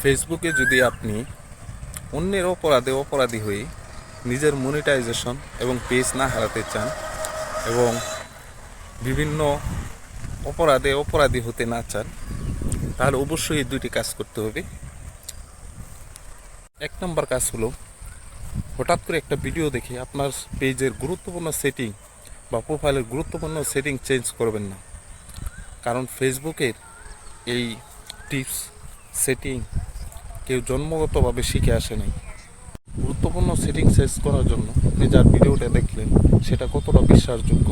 ফেসবুকে যদি আপনি অন্যের অপরাধে অপরাধী হয়ে নিজের মনিটাইজেশন এবং পেজ না হারাতে চান এবং বিভিন্ন অপরাধে অপরাধী হতে না চান, তাহলে অবশ্যই দুইটি কাজ করতে হবে। এক নম্বর কাজ হলো, হঠাৎ করে একটা ভিডিও দেখে আপনার পেজের গুরুত্বপূর্ণ সেটিং বা প্রোফাইলের গুরুত্বপূর্ণ সেটিং চেঞ্জ করবেন না। কারণ ফেসবুকের এই টিপস সেটিং কেউ জন্মগতভাবে শিখে আসে নাই। গুরুত্বপূর্ণ সেটিং চেঞ্জ করার জন্য আপনি যার ভিডিওটা দেখলেন, সেটা কতটা বিশ্বাসযোগ্য,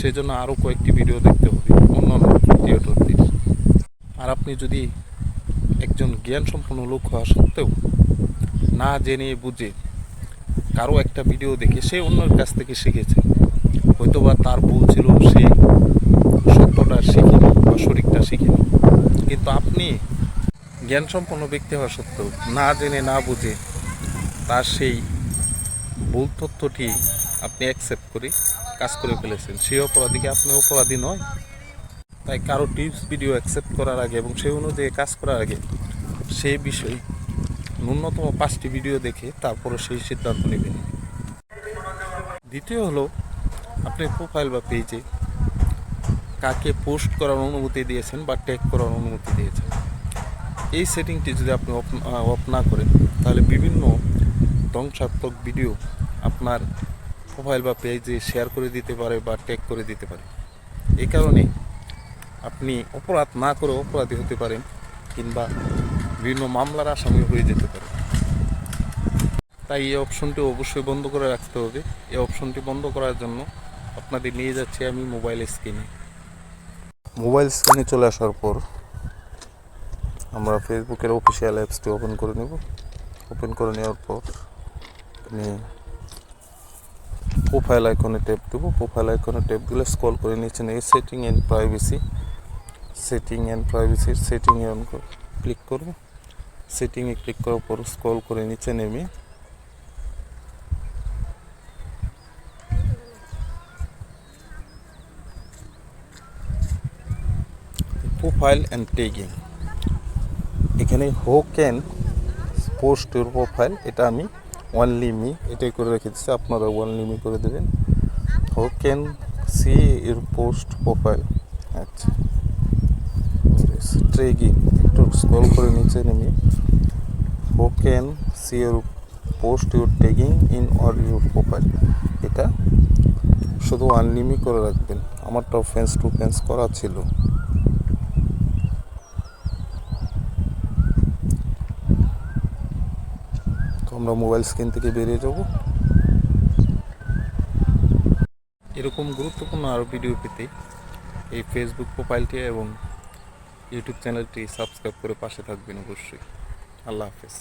সেই জন্য আরও কয়েকটি ভিডিও দেখতে হবে, অন্যান্য ক্রিয়েটরদের আর আপনি যদি একজন জ্ঞান সম্পন্ন লোক হওয়া সত্ত্বেও না জেনে বুঝে কারও একটা ভিডিও দেখে সে অন্যের কাছ থেকে শিখেছে, হয়তোবা তার ভুল ছিল, সে জ্ঞান সম্পন্ন ব্যক্তি হওয়া সত্ত্বেও না জেনে, না বুঝে তার সেই ভুল তথ্যটি আপনি অ্যাকসেপ্ট করে কাজ করে ফেলেছেন। সেই অপরাধীকে আপনি অপরাধী নয়? তাই কারও টিপস ভিডিও অ্যাকসেপ্ট করার আগে এবং সেই অনুযায়ী কাজ করার আগে সেই বিষয়ে ন্যূনতম পাঁচটি ভিডিও দেখে তারপরে সেই সিদ্ধান্ত নেবেন। দ্বিতীয় হলো, আপনি প্রোফাইল বা পেজে কাকে পোস্ট করার অনুমতি দিয়েছেন বা ট্যাগ করার অনুমতি দিয়েছেন। এই সেটিংটি যদি আপনি অফ না করেন, তাহলে বিভিন্ন ধ্বংসাত্মক ভিডিও আপনার প্রোফাইল বা পেজে শেয়ার করে দিতে পারে বা ট্যাগ করে দিতে পারে। এই কারণে আপনি অপরাধ না করে অপরাধী হতে পারেন কিংবা বিভিন্ন মামলার আসামি হয়ে যেতে পারে। তাই এই অপশনটি অবশ্যই বন্ধ করে রাখতে হবে। এই অপশনটি বন্ধ করার জন্য আপনাদের নিয়ে যাচ্ছি আমি মোবাইল স্ক্রিনে মোবাইল স্ক্রিনে চলে আসার পর আমরা ফেসবুকের অফিসিয়াল অ্যাপসটি ওপেন করে নেব। ওপেন করে নেওয়ার পর আমি প্রোফাইল আইকনে ট্যাপ দেবো। প্রোফাইল আইকনে ট্যাপ দিলে স্ক্রল করে নিচে নেই setting and privacy setting and প্রাইভেসির সেটিংয়ে অন ক্লিক করব। সেটিংয়ে ক্লিক করার পর স্ক্রল করে নিচে নেমে প্রোফাইল অ্যান্ড ট্যাগিং এখানে হো ক্যান পোস্ট ইউর প্রোফাইল এটা আমি ওয়ান লিমি এটাই করে রেখে দিচ্ছি, আপনারা ওয়ান লিমি করে দেবেন। Who can see your post profile আচ্ছা। ট্রেগিং একটু স্ক্রল করে নিচে নেমে। Who can see your post your tagging in or your profile এটা শুধু আনলিমি করে রাখবেন। আমারটাও ফেন্স টু ফেন্স করা ছিল। আমরা মোবাইল স্ক্রিন থেকে বেরিয়ে যাব। এরকম গুরুত্বপূর্ণ আরও ভিডিও পেতে এই ফেসবুক প্রোফাইলটি এবং ইউটিউব চ্যানেলটি সাবস্ক্রাইব করে পাশে থাকবেন অবশ্যই। আল্লাহ হাফেজ।